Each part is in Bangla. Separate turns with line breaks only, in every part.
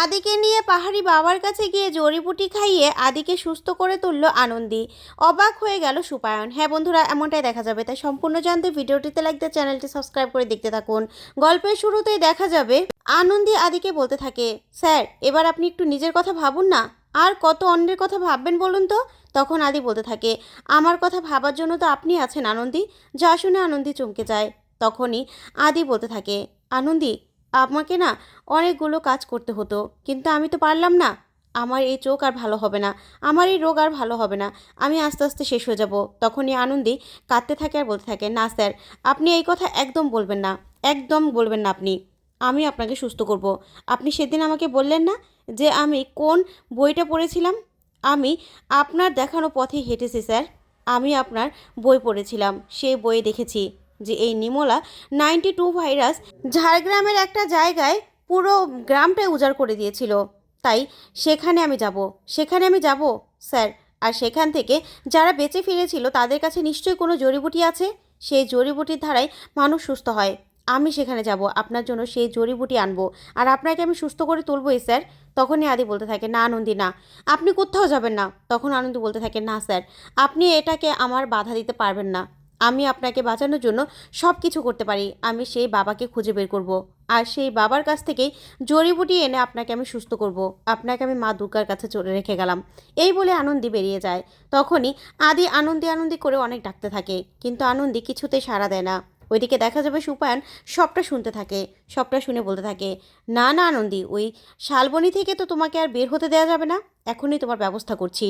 আদিকে নিয়ে পাহাড়ি বাবার কাছে গিয়ে জড়িবুটি খাইয়ে আদিকে সুস্থ করে তুলল আনন্দি। অবাক হয়ে গেল সুপায়ন। হ্যাঁ বন্ধুরা, এমনটাই দেখা যাবে। তাই সম্পূর্ণ জানতে ভিডিওটিতে লাগতে চ্যানেলটি সাবস্ক্রাইব করে দেখতে থাকুন। গল্পের শুরুতেই দেখা যাবে, আনন্দি আদিকে বলতে থাকে, স্যার, এবার আপনি একটু নিজের কথা ভাবুন না? আর কত অন্যের কথা ভাববেন বলুন তো? তখন আদি বলতে থাকে, আমার কথা ভাবার জন্য তো আপনি আছেন আনন্দি। যা শুনে আনন্দি চমকে যায়। তখনই আদি বলতে থাকে, আনন্দী আমাকে না অনেকগুলো কাজ করতে হতো, কিন্তু আমি তো পারলাম না। আমার এই চোখ আর ভালো হবে না, আমার এই রোগ আর ভালো হবে না। আমি আস্তে আস্তে শেষ হয়ে যাব। তখনই আনন্দী কাঁদতে থাকে আর বলতে থাকে, না স্যার, আপনি এই কথা একদম বলবেন না, একদম বলবেন না আপনি। আমি আপনাকে সুস্থ করব। আপনি সেদিন আমাকে বললেন না যে আমি কোন বইটা পড়েছিলাম? আমি আপনার দেখানো পথে হেঁটেছি স্যার। আমি আপনার বই পড়েছিলাম, সেই বইয়ে দেখেছি। যে এই নিমোলা নাইনটি টু ভাইরাস ঝাড়গ্রামের একটা জায়গায় পুরো গ্রামটাই উজাড় করে দিয়েছিল। তাই সেখানে আমি যাব। সেখানে আমি যাব, স্যার। আর সেখান থেকে যারা বেঁচে ফিরেছিল, তাদের কাছে নিশ্চয়ই কোনো জড়িবুটি আছে? সেই জড়িবুটির ধারায় মানুষ সুস্থ হয়। আমি সেখানে যাব। আপনার জন্য সেই জড়িবুটি আনব। আর আপনাকে আমি সুস্থ করে তুলবই, স্যার। তখনই আদি বলতে থাকে, না আনন্দী না আপনি কোথাও যাবেন না। তখন আনন্দ বলতে থাকে, না, স্যার, আপনি এটাকে আমার বাধা দিতে পারবেন না। আমি আপনাকে বাঁচানোর জন্য সব কিছু করতে পারি। আমি সেই বাবাকে খুঁজে বের করব। আর সেই বাবার কাছ থেকেই জড়িবুটি এনে আপনাকে আমি সুস্থ করব। আপনাকে আমি মা দুর্গার কাছে চলে রেখে গেলাম। এই বলে আনন্দি বেরিয়ে যায়। তখনই আদি আনন্দি আনন্দি করে অনেক ডাকতে থাকে। কিন্তু আনন্দি কিছুতেই সাড়া দেয় না। ওইদিকে দেখা যাবে সুপায়ন সবটা শুনতে থাকে, সবটা শুনে বলতে থাকে, না না, আনন্দি, ওই শালবনি থেকে তো তোমাকে আর বের হতে দেওয়া যাবে না। এখনই তোমার ব্যবস্থা করছি।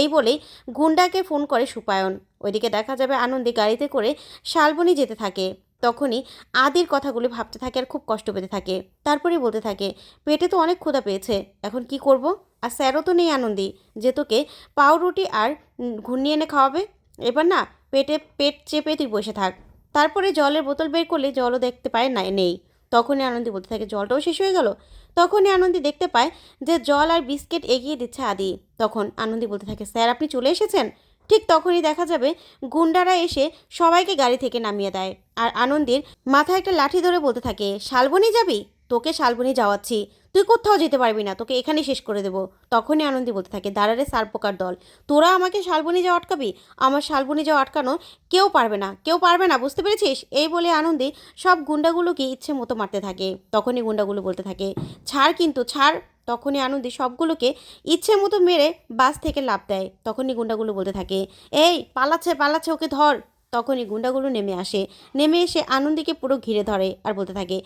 এই বলেই গুন্ডাকে ফোন করে সুপায়ন। ওইদিকে দেখা যাবে আনন্দি গাড়িতে করে শালবনি যেতে থাকে। তখনই আদির কথাগুলি ভাবতে থাকে আর খুব কষ্ট পেতে থাকে। তারপরে বলতে থাকে পেটে তো অনেক ক্ষুধা পেয়েছে এখন কি করব? আর স্যারও তো নেই আনন্দি যে তোকে পাউরুটি আর উম, এনে খাওয়াবে? এবার না পেটে পেট চেপে তুই বসে থাক। তারপরে জলের বোতল বের করলে জলও দেখতে পায় না নেই। তখনই আনন্দি বলতে থাকে জলটাও শেষ হয়ে গেল? তখনই আনন্দি দেখতে পায় যে জল আর বিস্কিট এগিয়ে দিচ্ছে আদি। তখন আনন্দি বলতে থাকে, স্যার, আপনি চলে এসেছেন? ঠিক তখনই দেখা যাবে গুন্ডারা এসে সবাইকে গাড়ি থেকে নামিয়ে দেয়। আর আনন্দির মাথায় একটা লাঠি ধরে বলতে থাকে, শালবনি যাবি? তোকে শালবনি যাওয়াচ্ছি। তুই কোথাও যেতে পারবি না, তোকে এখানে শেষ করে দেবো। তখনই আনন্দি বলতে থাকে দাঁড়ারে সারপোকার দল, তোরা আমাকে শালবনি যাওয়া আটকাবি? আমার শালবনি যাওয়া আটকানো কেউ পারবে না, কেউ পারবে না, বুঝতে পেরেছিস? এই বলে আনন্দি সব গুন্ডাগুলোকে ইচ্ছে মতো মারতে থাকে। তখনই গুন্ডাগুলো বলতে থাকে, ছাড় কিন্তু, ছাড়। তখনই আনন্দি সবগুলোকে ইচ্ছে মতো মেরে বাস থেকে লাভ দেয়। তখনই গুন্ডাগুলো বলতে থাকে, এই, পালাচ্ছে পালাচ্ছে, ওকে ধর। তখনই গুন্ডাগুলো নেমে আসে। নেমে এসে আনন্দীকে পুরো ঘিরে ধরে আর বলতে থাকে,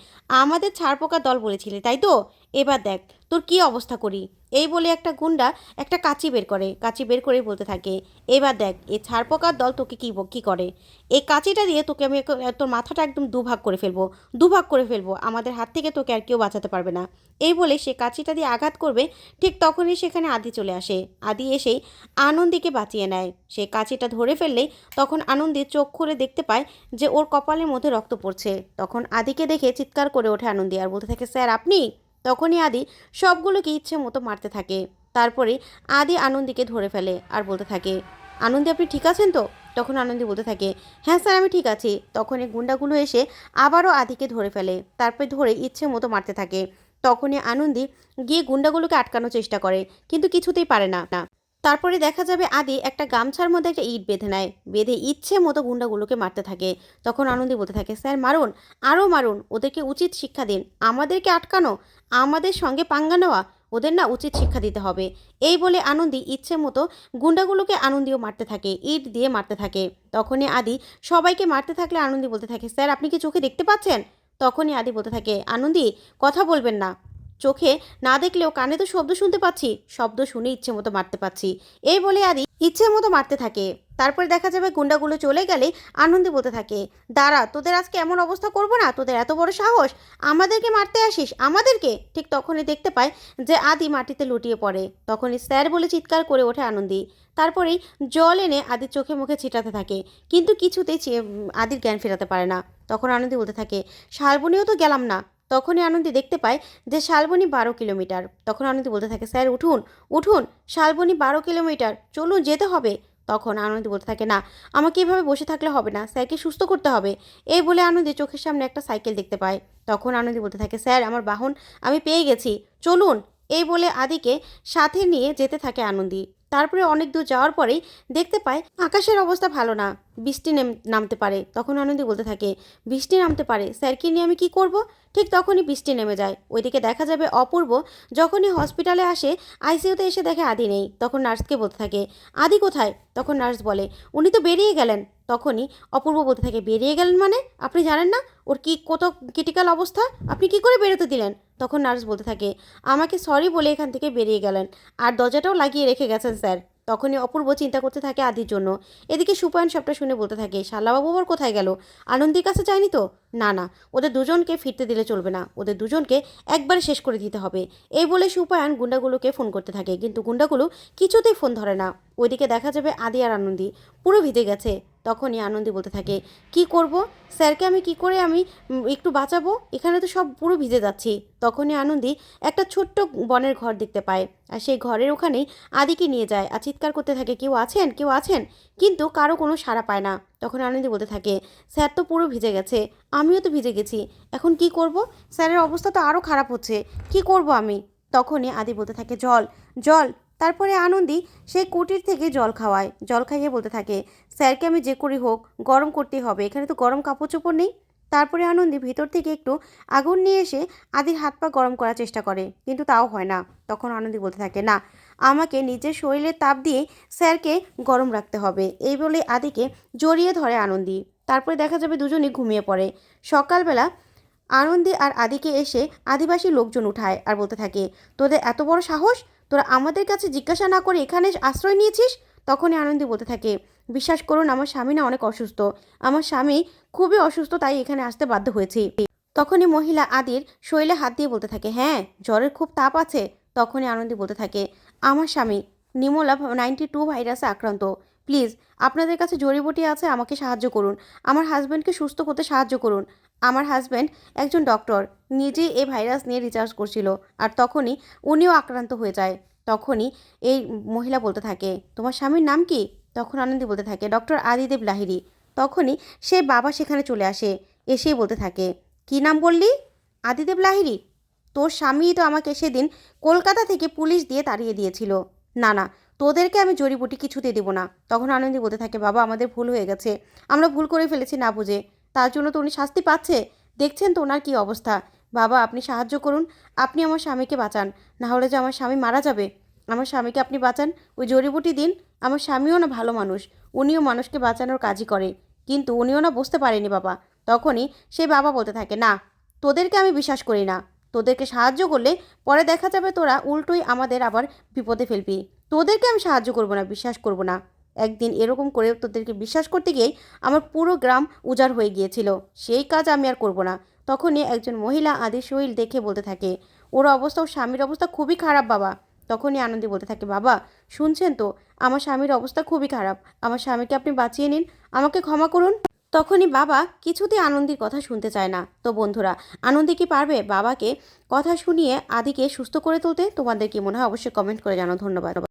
আমাদের ছাড়পোকা দল বলেছিলে, তাই তো? এবার দেখ, তোর কি অবস্থা করি? এই বলে একটা গুন্ডা একটা কাঁচি বের করে, কাঁচি বের করে বলতে থাকে, এবার দেখ এই ছাড়পোকার দল তোকে কী কী করে? এই কাঁচিটা দিয়ে তোকে আমি তোর মাথাটা একদম দুভাগ করে ফেলব, দুভাগ করে ফেলব, আমাদের হাত থেকে তোকে আর কেউ বাঁচাতে পারবে না। এই বলে সে কাঁচিটা দিয়ে আঘাত করবে, ঠিক তখনই সেখানে আদি চলে আসে। আদি এসেই আনন্দীকে বাঁচিয়ে নেয়। সে কাঁচিটা ধরে ফেললেই তখন আনন্দী চোখ খুলে দেখতে পায় যে ওর কপালের মধ্যে রক্ত পড়ছে। তখন আদিকে দেখে চিৎকার করে ওঠে আনন্দী আর বলতে থাকে, স্যার, আপনি? তখনই আদি সবগুলোকে ইচ্ছে মতো মারতে থাকে। তারপরে আদি আনন্দীকে ধরে ফেলে আর বলতে থাকে, আনন্দী, আপনি ঠিক আছেন তো? তখন আনন্দি বলতে থাকে হ্যাঁ স্যার, আমি ঠিক আছি। তখন এই গুন্ডাগুলো এসে আবারও আদিকে ধরে ফেলে, তারপরে ধরে ইচ্ছে মতো মারতে থাকে। তখনই আনন্দি গিয়ে গুন্ডাগুলোকে আটকানোর চেষ্টা করে, কিন্তু কিছুতেই পারে না না। তারপরে দেখা যাবে আদি একটা গামছার মধ্যে একটা ইট বেঁধে নেয়। বেঁধে ইচ্ছে মতো গুন্ডাগুলোকে মারতে থাকে। তখন আনন্দী বলতে থাকে, স্যার, মারুন আরও মারুন, ওদেরকে উচিত শিক্ষা দিন। আমাদেরকে আটকানো, আমাদের সঙ্গে পাঙ্গা নেওয়া, ওদের না উচিত শিক্ষা দিতে হবে। এই বলে আনন্দী ইচ্ছে মতো গুন্ডাগুলোকে আনন্দীও মারতে থাকে, ইট দিয়ে মারতে থাকে। তখনই আদি সবাইকে মারতে থাকলে আনন্দী বলতে থাকে, স্যার, আপনি কি চোখে দেখতে পাচ্ছেন? তখনই আদি বলতে থাকে, আনন্দী, কথা বলবেন না। চোখে না দেখলেও কানে তো শব্দ শুনতে পাচ্ছি, শব্দ শুনে ইচ্ছে মতো মারতে পাচ্ছি। এই বলে আদি ইচ্ছে মতো মারতে থাকে। তারপরে দেখা যাবে গুন্ডাগুলো চলে গেলে আনন্দে বলতে থাকে, দাঁড়া, তোদের আজকে এমন অবস্থা করব না? তোদের এত বড় সাহস? আমাদেরকে মারতে আসিস? আমাদেরকে? ঠিক তখনই দেখতে পায় যে আদি মাটিতে লুটিয়ে পড়ে। তখনই স্যার বলে চিৎকার করে ওঠে আনন্দী। তারপরেই জল এনে আদির চোখে মুখে ছিটাতে থাকে। কিন্তু কিছুতেই আদির জ্ঞান ফেরাতে পারে না। তখন আনন্দী বলতে থাকে, শালবনিও তো গেলাম না। তখনই আনন্দী দেখতে পায় যে শালবনি বারো কিলোমিটার। তখন আনন্দী বলতে থাকে, স্যার, উঠুন উঠুন, শালবনি বারো কিলোমিটার, চলুন যেতে হবে। তখন আনন্দী বলতে থাকে, না, আমাকে এভাবে বসে থাকলে হবে না, স্যারকে সুস্থ করতে হবে। এই বলে আনন্দী চোখের সামনে একটা সাইকেল দেখতে পায়। তখন আনন্দী বলতে থাকে, স্যার, আমার বাহন, আমি পেয়ে গেছি, চলুন। এই বলে আদিকে সাথে নিয়ে যেতে থাকে আনন্দী। তারপরে অনেক দূর যাওয়ার পরেই দেখতে পায়, আকাশের অবস্থা ভালো না। বৃষ্টি নেম- নামতে পারে। তখন আনন্দী বলতে থাকে, বৃষ্টি নামতে পারে। স্যারকে নিয়ে আমি কি করব? ঠিক তখনই বৃষ্টি নেমে যায়। ওইদিকে দেখা যাবে অপূর্ব যখনই হসপিটালে আসে, আইসিইউতে এসে দেখে আদি নেই। তখন নার্সকে বলতে থাকে, আদি কোথায়? তখন নার্স বলে, উনি তো বেরিয়ে গেলেন। তখনই অপূর্ব বলতে থাকে, বেরিয়ে গেলেন মানে? আপনি জানেন না? ওর কি কত ক্রিটিক্যাল অবস্থা? আপনি কি করে বেরোতে দিলেন? তখন নার্স বলতে থাকে, আমাকে সরি বলে এখান থেকে বেরিয়ে গেলেন। আর দরজাটাও লাগিয়ে রেখে গেছেন, স্যার। তখনই অপূর্ব চিন্তা করতে থাকে আদির জন্য। এদিকে সুপায়ন সবটা শুনে বলতে থাকে, শালাবাবু আবার কোথায় গেল? আনন্দির কাছে যায়নি তো? না না, ওদের দুজনকে ফিরতে দিলে চলবে না। ওদের দুজনকে একবারে শেষ করে দিতে হবে। এই বলে সুপায়ন গুন্ডাগুলোকে ফোন করতে থাকে, কিন্তু গুন্ডাগুলো কিছুতেই ফোন ধরে না। ওইদিকে দেখা যাবে আদি আর আনন্দি পুরো ভিজে গেছে। তখনই আনন্দি বলতে থাকে, কি করব? স্যারকে আমি কি করে আমি একটু বাঁচাবো? এখানে তো সব পুরো ভিজে যাচ্ছি। তখনই আনন্দি একটা ছোট্ট বনের ঘর দেখতে পায়। আর সেই ঘরের ওখানেই আদিকে নিয়ে যায়। আর চিৎকার করতে থাকে, কেউ আছেন? কেউ আছেন? কিন্তু কারও কোনো সাড়া পায় না। তখন আনন্দি বলতে থাকে, স্যার তো পুরো ভিজে গেছে। আমিও তো ভিজে গেছি। এখন কি করব? স্যারের অবস্থা তো আরও খারাপ হচ্ছে। কি করব আমি? তখনই আদি বলতে থাকে, জল জল তারপরে আনন্দি সেই কুটির থেকে জল খাওয়ায়। জল খাইয়ে বলতে থাকে, স্যারকে আমি যে করি হোক, গরম করতেই হবে। এখানে তো গরম কাপড় চোপড় নেই। তারপরে আনন্দি ভিতর থেকে একটু আগুন নিয়ে এসে আদির হাত পা গরম করার চেষ্টা করে, কিন্তু তাও হয় না। তখন আনন্দি বলতে থাকে, না, আমাকে নিজের শরীরের তাপ দিয়ে স্যারকে গরম রাখতে হবে। এই বলে আদিকে জড়িয়ে ধরে আনন্দি। তারপরে দেখা যাবে দুজনই ঘুমিয়ে পড়ে। সকালবেলা আনন্দি আর আদিকে এসে আদিবাসী লোকজন উঠায় আর বলতে থাকে, তোদের এত বড় সাহস? তোরা আমাদের কাছে জিজ্ঞাসা না করে এখানে আশ্রয় নিয়েছিস? তখনই আনন্দী বলতে থাকে, বিশ্বাস করুন, আমার স্বামী না অনেক অসুস্থ। আমার স্বামী খুবই অসুস্থ, তাই এখানে আসতে বাধ্য হয়েছি। তখনই মহিলা আদির শৈলে হাত দিয়ে বলতে থাকে হ্যাঁ জ্বরের খুব তাপ আছে। তখনই আনন্দী বলতে থাকে, আমার স্বামী নিমোলা নাইনটি টু ভাইরাসে আক্রান্ত। প্লিজ, আপনাদের কাছে জড়িবটি আছে, আমাকে সাহায্য করুন। আমার হাজব্যান্ডকে সুস্থ করতে সাহায্য করুন। আমার হাজব্যান্ড একজন ডক্টর, নিজে এই ভাইরাস নিয়ে রিচার্জ করছিল আর তখনই উনিও আক্রান্ত হয়ে যায়। তখনই এই মহিলা বলতে থাকে, তোমার স্বামীর নাম কি? তখন আনন্দি বলতে থাকে, ডক্টর আদিদেব লাহিরি তখনই সে বাবা সেখানে চলে আসে, এসেই বলতে থাকে, কি নাম বললি? আদিদেব লাহিরি তোর স্বামী তো আমাকে সেদিন কলকাতা থেকে পুলিশ দিয়ে তাড়িয়ে দিয়েছিল। না না তোদেরকে আমি জড়িবুটি কিছুতে দেবো না। তখন আনন্দি বলতে থাকে, বাবা, আমাদের ভুল হয়ে গেছে। আমরা ভুল করে ফেলেছি না বুঝে। তার জন্য তো উনি শাস্তি পাচ্ছে। দেখছেন তো ওনার কী অবস্থা। বাবা, আপনি সাহায্য করুন। আপনি আমার স্বামীকে বাঁচান। না হলে যে আমার স্বামী মারা যাবে। আমার স্বামীকে আপনি বাঁচান। ওই জড়িবুটি দিন। আমার স্বামীও না ভালো মানুষ। উনিও মানুষকে বাঁচানোর কাজই করে। কিন্তু উনিও না বুঝতে পারেনি বাবা। তখনই সে বাবা বলতে থাকে, না, তোদেরকে আমি বিশ্বাস করি না। তোদেরকে সাহায্য করলে পরে দেখা যাবে তোরা উল্টোই আমাদের আবার বিপদে ফেলবি। তোদেরকে আমি সাহায্য করব না, বিশ্বাস করব না। একদিন এরকম করে তোদেরকে বিশ্বাস করতে গিয়েই আমার পুরো গ্রাম উজাড় হয়ে গিয়েছিল। সেই কাজ আমি আর করব না। তখনই একজন মহিলা আদি শরীর দেখে বলতে থাকে, ওর অবস্থা, ওর স্বামীর অবস্থা খুবই খারাপ, বাবা। তখনই আনন্দী বলতে থাকে, বাবা, শুনছেন তো? আমার স্বামীর অবস্থা খুবই খারাপ। আমার স্বামীকে আপনি বাঁচিয়ে নিন, আমাকে ক্ষমা করুন। তখনই বাবা কিছুতেই আনন্দির কথা শুনতে চায় না। তো বন্ধুরা, আনন্দি কি পারবে বাবাকে কথা শুনিয়ে আদিকে সুস্থ করে তুলতে? তোমাদের কি মনে হয়? অবশ্যই কমেন্ট করে জানো ধন্যবাদ।